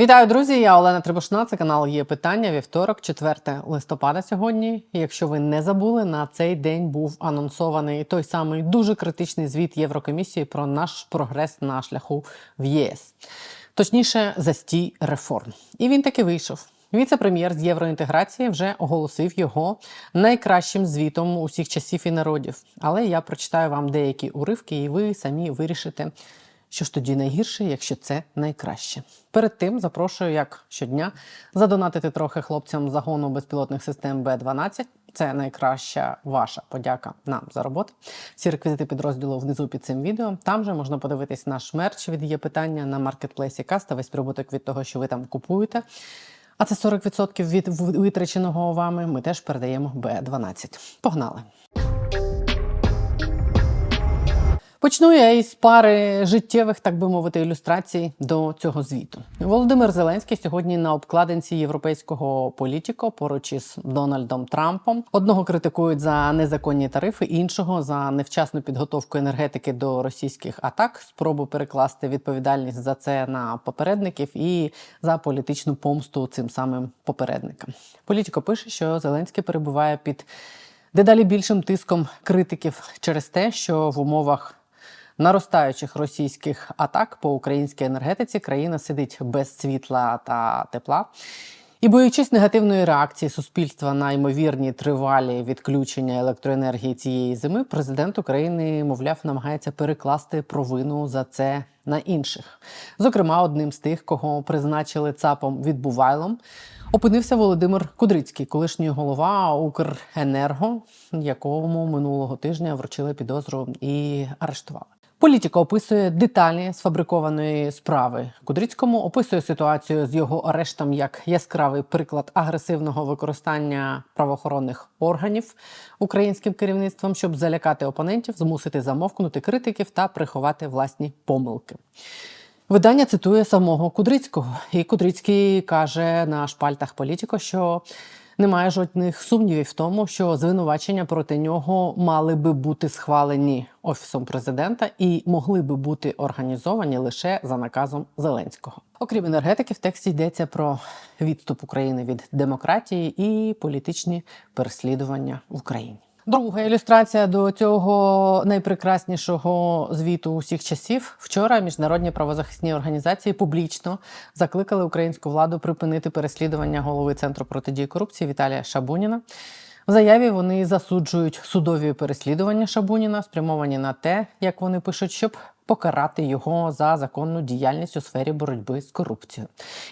Вітаю, друзі! Я Олена Трибушна. Це канал є питання. Вівторок, 4 листопада. Сьогодні. Якщо ви не забули, на цей день був анонсований той самий дуже критичний звіт Єврокомісії про наш прогрес на шляху в ЄС, точніше, застій реформ. І він таки вийшов. Віце-прем'єр з євроінтеграції вже оголосив його найкращим звітом усіх часів і народів. Але я прочитаю вам деякі уривки, і ви самі вирішите. Що ж тоді найгірше, якщо це найкраще? Перед тим запрошую, як щодня, задонатити трохи хлопцям загону безпілотних систем Б-12. Це найкраща ваша подяка нам за роботу. Всі реквізити підрозділу внизу під цим відео. Там же можна подивитись наш мерч від є питання на маркетплейсі Каста, весь прибуток від того, що ви там купуєте. А це 40% від витраченого вами. Ми теж передаємо Б-12. Погнали! Почну я із пари життєвих, так би мовити, ілюстрацій до цього звіту. Володимир Зеленський сьогодні на обкладинці європейського політіко поруч із Дональдом Трампом. Одного критикують за незаконні тарифи, іншого за невчасну підготовку енергетики до російських атак, спробу перекласти відповідальність за це на попередників і за політичну помсту цим самим попередникам. Політіко пише, що Зеленський перебуває під дедалі більшим тиском критиків через те, що в умовах наростаючих російських атак по українській енергетиці країна сидить без світла та тепла. І боючись негативної реакції суспільства на ймовірні тривалі відключення електроенергії цієї зими, президент України, мовляв, намагається перекласти провину за це на інших. Зокрема, одним з тих, кого призначили ЦАПом відбувайлом, опинився Володимир Кудрицький, колишній голова Укренерго, якому минулого тижня вручили підозру і арештували. Політика описує деталі сфабрикованої справи Кудрицькому, описує ситуацію з його арештом як яскравий приклад агресивного використання правоохоронних органів українським керівництвом, щоб залякати опонентів, змусити замовкнути критиків та приховати власні помилки. Видання цитує самого Кудрицького, і Кудрицький каже на шпальтах політико, що немає жодних сумнівів в тому, що звинувачення проти нього мали би бути схвалені офісом президента і могли би бути організовані лише за наказом Зеленського. Окрім енергетики, в тексті йдеться про відступ України від демократії і політичні переслідування в Україні. Друга ілюстрація до цього найпрекраснішого звіту усіх часів. Вчора міжнародні правозахисні організації публічно закликали українську владу припинити переслідування голови центру протидії корупції Віталія Шабуніна. В заяві вони засуджують судові переслідування Шабуніна, спрямовані на те, як вони пишуть, щоб покарати його за законну діяльність у сфері боротьби з корупцією,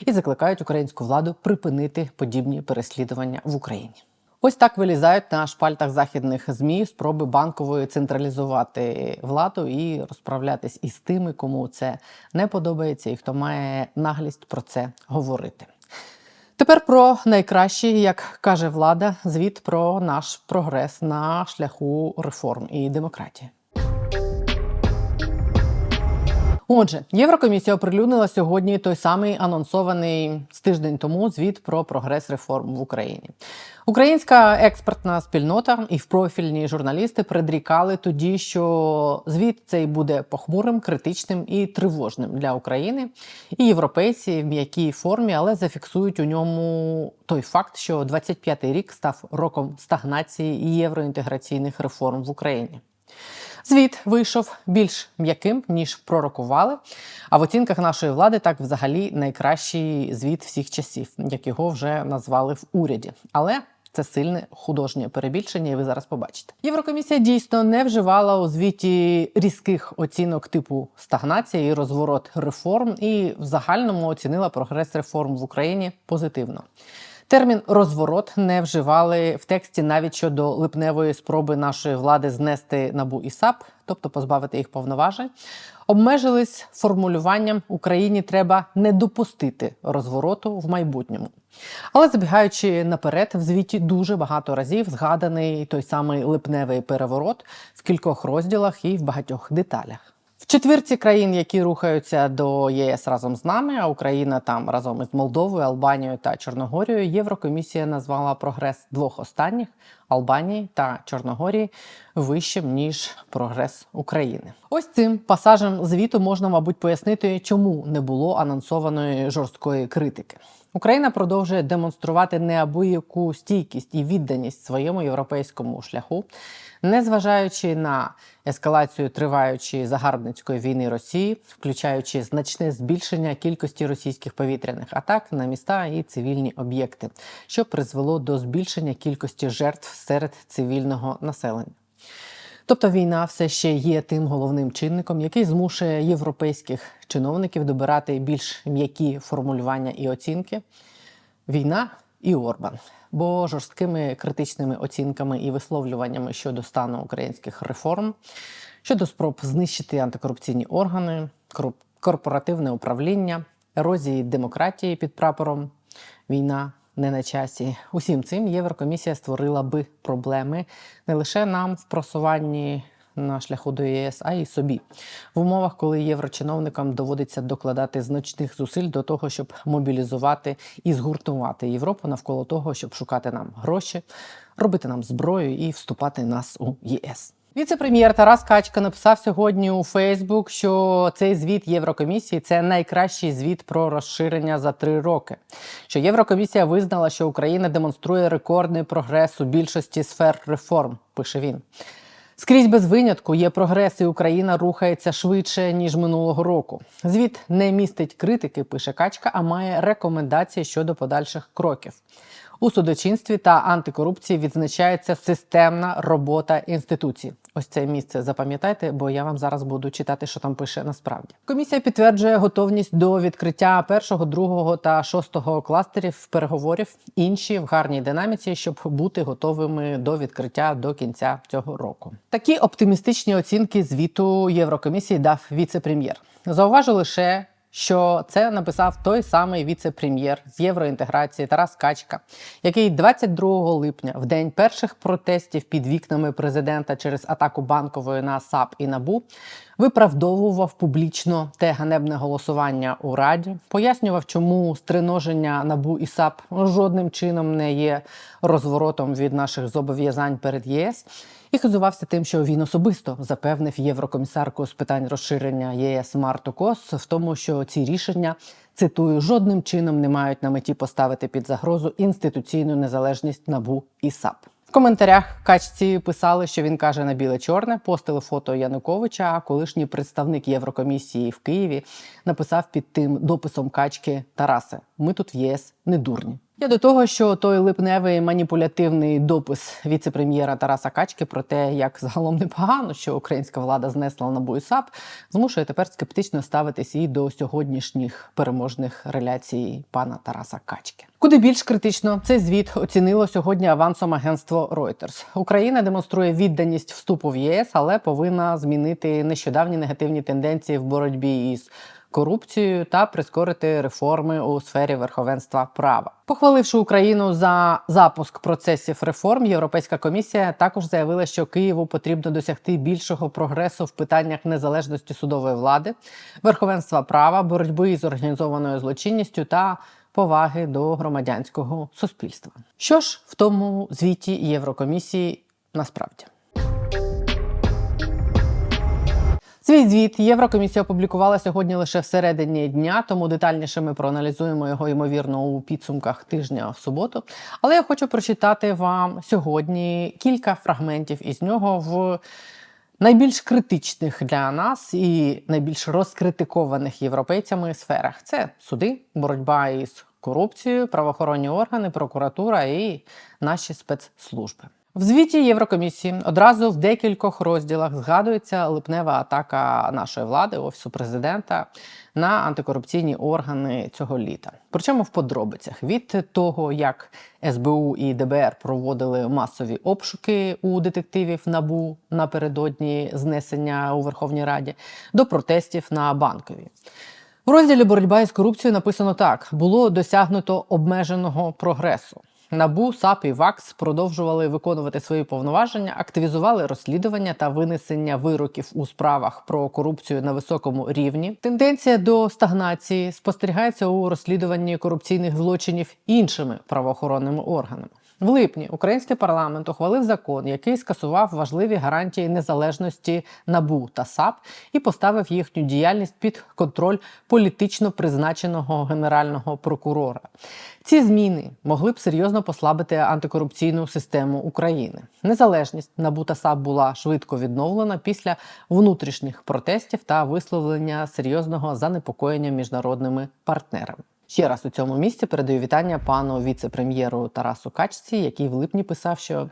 і закликають українську владу припинити подібні переслідування в Україні. Ось так вилізають на шпальтах західних змі спроби банкової централізувати владу і розправлятись із тими, кому це не подобається, і хто має наглість про це говорити. Тепер про найкращий, як каже влада, звіт про наш прогрес на шляху реформ і демократії. Отже, Єврокомісія оприлюднила сьогодні той самий анонсований з тиждень тому звіт про прогрес реформ в Україні. Українська експертна спільнота і в профільні журналісти предрікали тоді, що звіт цей буде похмурим, критичним і тривожним для України. І європейці в м'якій формі, але зафіксують у ньому той факт, що 25-й рік став роком стагнації євроінтеграційних реформ в Україні. Звіт вийшов більш м'яким ніж пророкували. А в оцінках нашої влади так взагалі найкращий звіт всіх часів, як його вже назвали в уряді. Але це сильне художнє перебільшення, і ви зараз побачите. Єврокомісія дійсно не вживала у звіті різких оцінок типу стагнація і розворот реформ, і в загальному оцінила прогрес реформ в Україні позитивно. Термін розворот не вживали в тексті навіть щодо липневої спроби нашої влади знести набу і САП, тобто позбавити їх повноважень. Обмежились формулюванням Україні треба не допустити розвороту в майбутньому. Але забігаючи наперед, в звіті дуже багато разів згаданий той самий липневий переворот в кількох розділах і в багатьох деталях. В четвірці країн, які рухаються до ЄС разом з нами, а Україна там разом із Молдовою, Албанією та Чорногорією, Єврокомісія назвала прогрес двох останніх Албанії та Чорногорії вищим ніж прогрес України. Ось цим пасажем звіту можна, мабуть, пояснити, чому не було анонсованої жорсткої критики. Україна продовжує демонструвати неабияку стійкість і відданість своєму європейському шляху, незважаючи на ескалацію триваючої загарбницької війни Росії, включаючи значне збільшення кількості російських повітряних атак на міста і цивільні об'єкти, що призвело до збільшення кількості жертв серед цивільного населення. Тобто війна все ще є тим головним чинником, який змушує європейських чиновників добирати більш м'які формулювання і оцінки. Війна і Орбан. Бо жорсткими критичними оцінками і висловлюваннями щодо стану українських реформ, щодо спроб знищити антикорупційні органи, корпоративне управління, ерозії демократії під прапором війна не на часі. Усім цим Єврокомісія створила би проблеми не лише нам в просуванні на шляху до ЄС, а й собі в умовах, коли єврочиновникам доводиться докладати значних зусиль до того, щоб мобілізувати і згуртувати Європу навколо того, щоб шукати нам гроші, робити нам зброю і вступати нас у ЄС. Віце-прем'єр Тарас Качка написав сьогодні у Фейсбук, що цей звіт Єврокомісії це найкращий звіт про розширення за три роки. Що Єврокомісія визнала, що Україна демонструє рекордний прогрес у більшості сфер реформ. Пише він. Скрізь без винятку є прогрес, і Україна рухається швидше ніж минулого року. Звіт не містить критики, пише Качка, а має рекомендації щодо подальших кроків. У судочинстві та антикорупції відзначається системна робота інституцій. Ось це місце запам'ятайте, бо я вам зараз буду читати, що там пише насправді. Комісія підтверджує готовність до відкриття першого, другого та шостого кластерів переговорів. Інші в гарній динаміці, щоб бути готовими до відкриття до кінця цього року. Такі оптимістичні оцінки звіту Єврокомісії дав віце-прем'єр. Зауважу лише що це написав той самий віце-прем'єр з євроінтеграції Тарас Качка, який 22 липня, в день перших протестів під вікнами президента через атаку банкової на САП і НАБУ, виправдовував публічно те ганебне голосування у Раді, пояснював, чому стриноження НАБУ і САП жодним чином не є розворотом від наших зобов'язань перед ЄС. І хизувався тим, що він особисто запевнив єврокомісарку з питань розширення ЄС Марту Кос в тому, що ці рішення цитую жодним чином не мають на меті поставити під загрозу інституційну незалежність НАБУ і САП. Коментарях качці писали, що він каже на біле чорне, постили фото Януковича. А колишній представник Єврокомісії в Києві написав під тим дописом качки Тарасе: Ми тут в ЄС не дурні. Я до того, що той липневий маніпулятивний допис віце-прем'єра Тараса Качки про те, як загалом непогано, що українська влада знесла на САП, змушує тепер скептично ставитись і до сьогоднішніх переможних реляцій пана Тараса Качки. Куди більш критично цей звіт оцінило сьогодні авансом агентство Reuters. Україна демонструє відданість вступу в ЄС, але повинна змінити нещодавні негативні тенденції в боротьбі із корупцією та прискорити реформи у сфері верховенства права. Похваливши Україну за запуск процесів реформ, Європейська комісія також заявила, що Києву потрібно досягти більшого прогресу в питаннях незалежності судової влади, верховенства права, боротьби з організованою злочинністю та поваги до громадянського суспільства. Що ж в тому звіті Єврокомісії насправді? Свій звіт Єврокомісія опублікувала сьогодні лише всередині дня, тому детальніше ми проаналізуємо його ймовірно у підсумках тижня в суботу. Але я хочу прочитати вам сьогодні кілька фрагментів із нього в найбільш критичних для нас і найбільш розкритикованих європейцями сферах: це суди, боротьба із корупцією, правоохоронні органи, прокуратура і наші спецслужби. В звіті Єврокомісії одразу в декількох розділах згадується липнева атака нашої влади, офісу президента, на антикорупційні органи цього літа. Причому в подробицях від того, як СБУ і ДБР проводили масові обшуки у детективів НАБУ напередодні знесення у Верховній Раді, до протестів на банкові. В розділі боротьба із корупцією написано так: було досягнуто обмеженого прогресу. Набу, САП і ВАКС продовжували виконувати свої повноваження, активізували розслідування та винесення вироків у справах про корупцію на високому рівні. Тенденція до стагнації спостерігається у розслідуванні корупційних злочинів іншими правоохоронними органами. В липні український парламент ухвалив закон, який скасував важливі гарантії незалежності НАБУ та САП і поставив їхню діяльність під контроль політично призначеного генерального прокурора. Ці зміни могли б серйозно послабити антикорупційну систему України. Незалежність НАБУ та САП була швидко відновлена після внутрішніх протестів та висловлення серйозного занепокоєння міжнародними партнерами. Ще раз у цьому місці передаю вітання пану віце-прем'єру Тарасу Качці, який в липні писав, що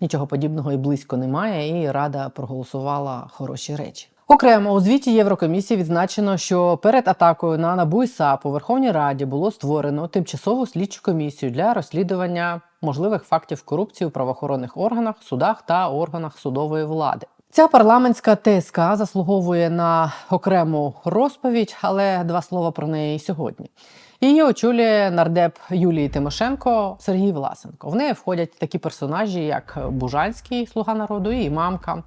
нічого подібного і близько немає, і рада проголосувала хороші речі. Окремо у звіті Єврокомісії відзначено, що перед атакою на НАБУ і САП у Верховній Раді було створено тимчасову слідчу комісію для розслідування можливих фактів корупції у правоохоронних органах, судах та органах судової влади. Ця парламентська ТСК заслуговує на окрему розповідь, але два слова про неї сьогодні. Її очолює нардеп Юлії Тимошенко Сергій Власенко. В неї входять такі персонажі, як Бужанський, слуга народу, і мамка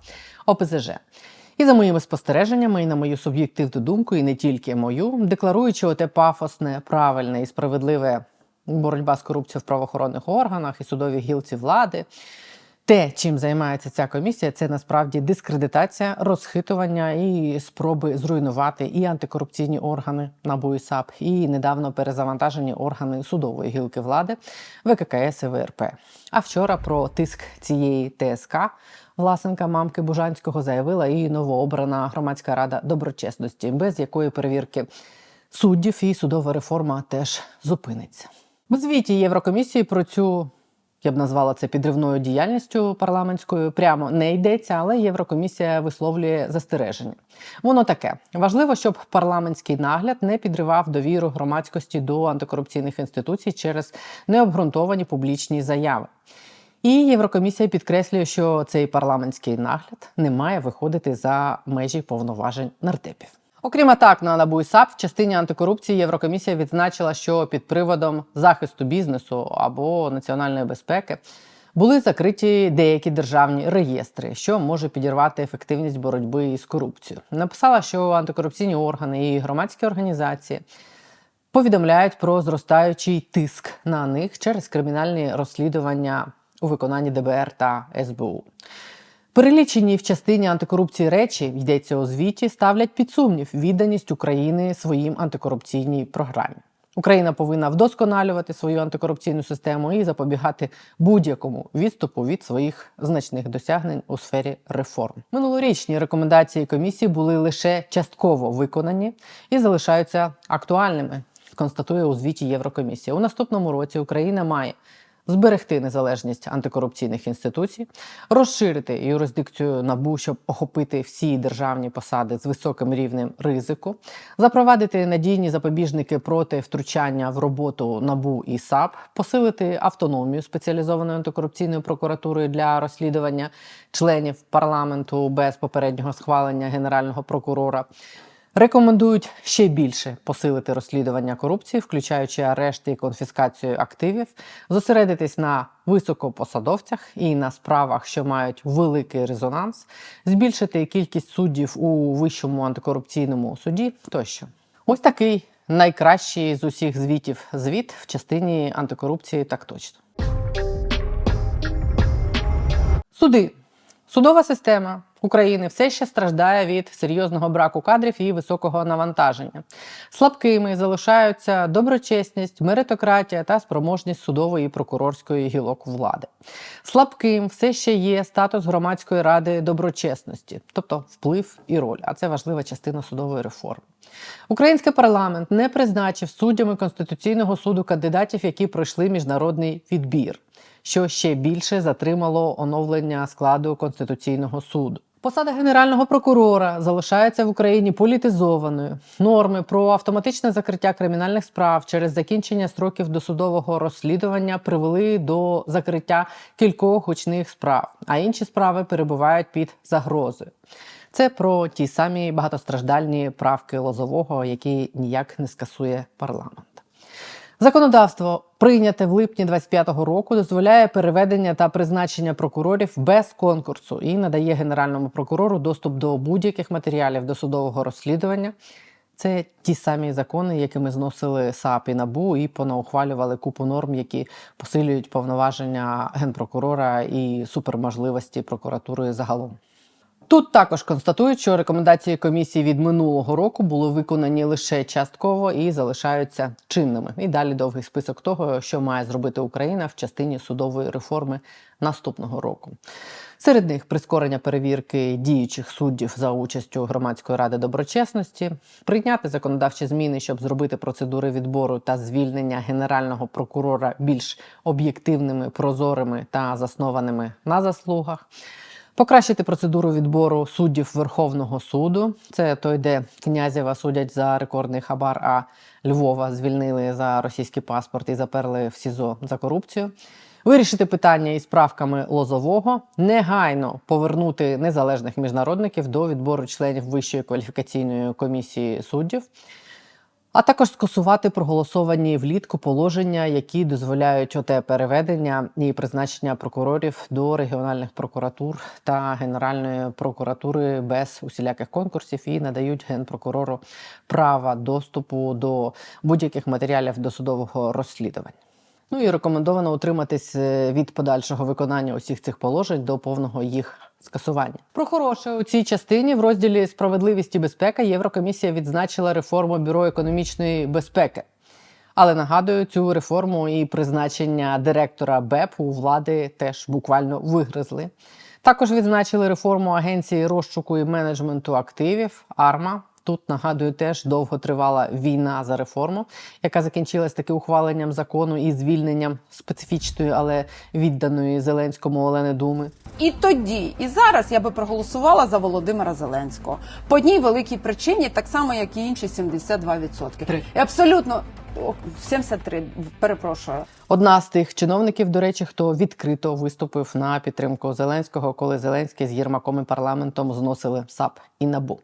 ОПЗЖ. І за моїми спостереженнями, і на мою суб'єктивну думку, і не тільки мою, декларуючи оте пафосне, правильне і справедливе боротьба з корупцією в правоохоронних органах і судовій гілці влади. Те, чим займається ця комісія, це насправді дискредитація, розхитування і спроби зруйнувати і антикорупційні органи НАБУ і САП, і недавно перезавантажені органи судової гілки влади ВККС і ВРП. А вчора про тиск цієї ТСК власенка мамки Бужанського заявила і новообрана громадська рада доброчесності, без якої перевірки суддів і судова реформа теж зупиниться. В звіті Єврокомісії про цю я б назвала це підривною діяльністю парламентською. Прямо не йдеться, але Єврокомісія висловлює застереження. Воно таке важливо, щоб парламентський нагляд не підривав довіру громадськості до антикорупційних інституцій через необґрунтовані публічні заяви. І Єврокомісія підкреслює, що цей парламентський нагляд не має виходити за межі повноважень нардепів. Окрім атак на НАБУ і САП, в частині антикорупції Єврокомісія відзначила, що під приводом захисту бізнесу або національної безпеки були закриті деякі державні реєстри, що може підірвати ефективність боротьби із корупцією. Написала, що антикорупційні органи і громадські організації повідомляють про зростаючий тиск на них через кримінальні розслідування у виконанні ДБР та СБУ. Перелічені в частині антикорупції речі йдеться у звіті, ставлять під сумнів відданість України своїм антикорупційній програмі. Україна повинна вдосконалювати свою антикорупційну систему і запобігати будь-якому відступу від своїх значних досягнень у сфері реформ. Минулорічні рекомендації комісії були лише частково виконані і залишаються актуальними. Констатує у звіті Єврокомісія. У наступному році Україна має зберегти незалежність антикорупційних інституцій, розширити юрисдикцію НАБУ, щоб охопити всі державні посади з високим рівнем ризику, запровадити надійні запобіжники проти втручання в роботу НАБУ і САП, посилити автономію спеціалізованої антикорупційної прокуратури для розслідування членів парламенту без попереднього схвалення генерального прокурора. Рекомендують ще більше посилити розслідування корупції, включаючи арешти і конфіскацію активів, зосередитись на високопосадовцях і на справах, що мають великий резонанс, збільшити кількість суддів у вищому антикорупційному суді тощо. Ось такий найкращий з усіх звітів звіт в частині антикорупції, так точно. Суди. Судова система України все ще страждає від серйозного браку кадрів і високого навантаження. Слабкими залишаються доброчесність, меритократія та спроможність судової і прокурорської гілок влади. Слабким все ще є статус громадської ради доброчесності, тобто вплив і роль. А це важлива частина судової реформи. Український парламент не призначив суддями Конституційного суду кандидатів, які пройшли міжнародний відбір, що ще більше затримало оновлення складу Конституційного суду. Посада генерального прокурора залишається в Україні політизованою. Норми про автоматичне закриття кримінальних справ через закінчення строків досудового розслідування привели до закриття кількох гучних справ, а інші справи перебувають під загрозою. Це про ті самі багатостраждальні правки Лозового, які ніяк не скасує парламент. Законодавство, прийняте в липні 25-го року, дозволяє переведення та призначення прокурорів без конкурсу і надає генеральному прокурору доступ до будь-яких матеріалів досудового розслідування, Це ті самі закони, якими зносили САП і НАБУ, і понаухвалювали купу норм, які посилюють повноваження генпрокурора і суперможливості прокуратури загалом. Тут також констатують, що рекомендації комісії від минулого року були виконані лише частково і залишаються чинними. І далі довгий список того, що має зробити Україна в частині судової реформи наступного року. Серед них прискорення перевірки діючих суддів за участю громадської ради доброчесності, прийняти законодавчі зміни, щоб зробити процедури відбору та звільнення генерального прокурора більш об'єктивними, прозорими та заснованими на заслугах. Покращити процедуру відбору суддів Верховного суду. Це той, де князєва судять за рекордний хабар, а Львова звільнили за російський паспорт і заперли в СІЗО за корупцію. Вирішити питання із правками Лозового, негайно повернути незалежних міжнародників до відбору членів Вищої кваліфікаційної комісії суддів. А також скасувати проголосовані влітку положення, які дозволяють оте переведення і призначення прокурорів до регіональних прокуратур та Генеральної прокуратури без усіляких конкурсів і надають генпрокурору права доступу до будь-яких матеріалів досудового розслідування. Ну і рекомендовано утриматись е, від подальшого виконання усіх цих положень до повного їх скасування. Про хороше у цій частині в розділі Справедливість і безпека Єврокомісія відзначила реформу Бюро економічної безпеки. Але нагадую, цю реформу і призначення директора БЕП у влади теж буквально вигризли. Також відзначили реформу агенції розшуку і менеджменту активів АРМА. Тут нагадую, теж довго тривала війна за реформу, яка закінчилась таки ухваленням закону і звільненням специфічної, але відданої Зеленському Олени Думи. І тоді, і зараз я би проголосувала за Володимира Зеленського по одній великій причині, так само як і інші 72%. Три. І абсолютно о, 73, перепрошую. Одна з тих чиновників, до речі, хто відкрито виступив на підтримку Зеленського, коли Зеленський з Єрмаком і парламентом зносили САП і НАБУ.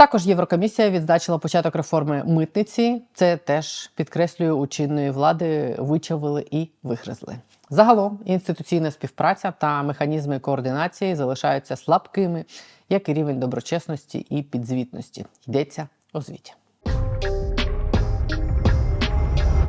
Також Єврокомісія відзначила початок реформи митниці. Це теж підкреслює у чинної влади вичавили і вигризли. Загалом інституційна співпраця та механізми координації залишаються слабкими, як і рівень доброчесності і підзвітності. Йдеться у звіті.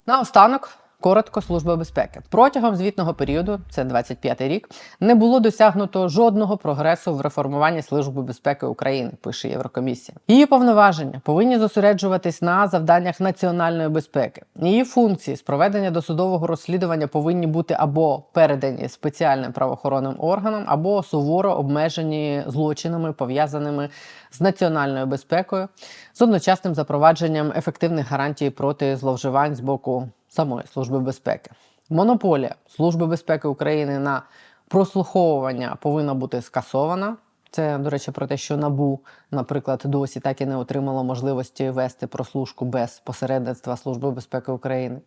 Наостанок. Коротко служба безпеки протягом звітного періоду, це 25-й рік, не було досягнуто жодного прогресу в реформуванні служби безпеки України. Пише Єврокомісія. Її повноваження повинні зосереджуватись на завданнях національної безпеки. Її функції з проведення досудового розслідування повинні бути або передані спеціальним правоохоронним органам, або суворо обмежені злочинами, пов'язаними з національною безпекою, з одночасним запровадженням ефективних гарантій проти зловживань з боку самої служби безпеки. Монополія Служби безпеки України на прослуховування повинна бути скасована. Це, до речі, про те, що НАБУ, наприклад, досі так і не отримало можливості вести прослушку без посередництва Служби безпеки України.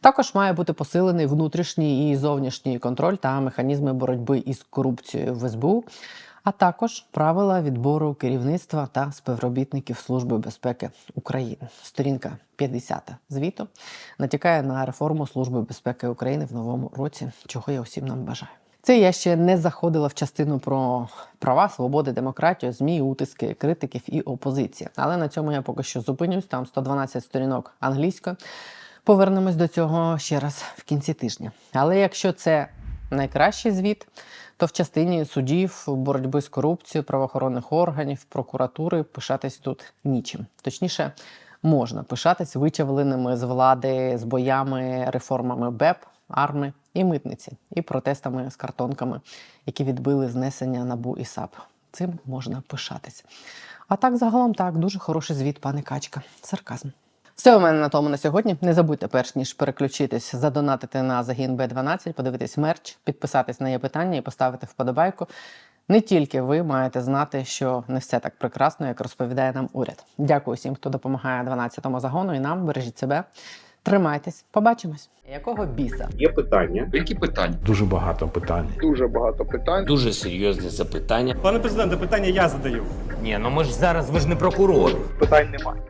Також має бути посилений внутрішній і зовнішній контроль та механізми боротьби із корупцією в СБУ, а також правила відбору керівництва та співробітників Служби безпеки України. Сторінка 50 звіту натякає на реформу Служби безпеки України в новому році, чого я усім нам бажаю. Це я ще не заходила в частину про права, свободи, демократію, змі, утиски, критиків і опозиції. Але на цьому я поки що зупинюсь. Там 112 сторінок англійською. Повернемось до цього ще раз в кінці тижня. Але якщо це найкращий звіт, то в частині судів, боротьби з корупцією, правоохоронних органів, прокуратури пишатись тут нічим. Точніше, можна пишатись вичавленими з влади з боями, реформами БЕП, арми і митниці, і протестами з картонками, які відбили знесення НАБУ і САП. Цим можна пишатись. А так, загалом, так, дуже хороший звіт, пане Качка. Сарказм. Все у мене на тому на сьогодні. Не забудьте, перш ніж переключитись, задонатити на загін Б12, подивитись мерч, підписатись на є питання і поставити вподобайку. Не тільки ви маєте знати, що не все так прекрасно, як розповідає нам уряд. Дякую всім, хто допомагає 12-му загону і нам. Бережіть себе, тримайтесь, побачимось. Якого біса? Є питання. Які питання? Дуже багато питань. Дуже багато питань. Дуже серйозні запитання. Пане президенте, питання я задаю. Ні, ну ми ж зараз ви ж не прокурор. Питань немає.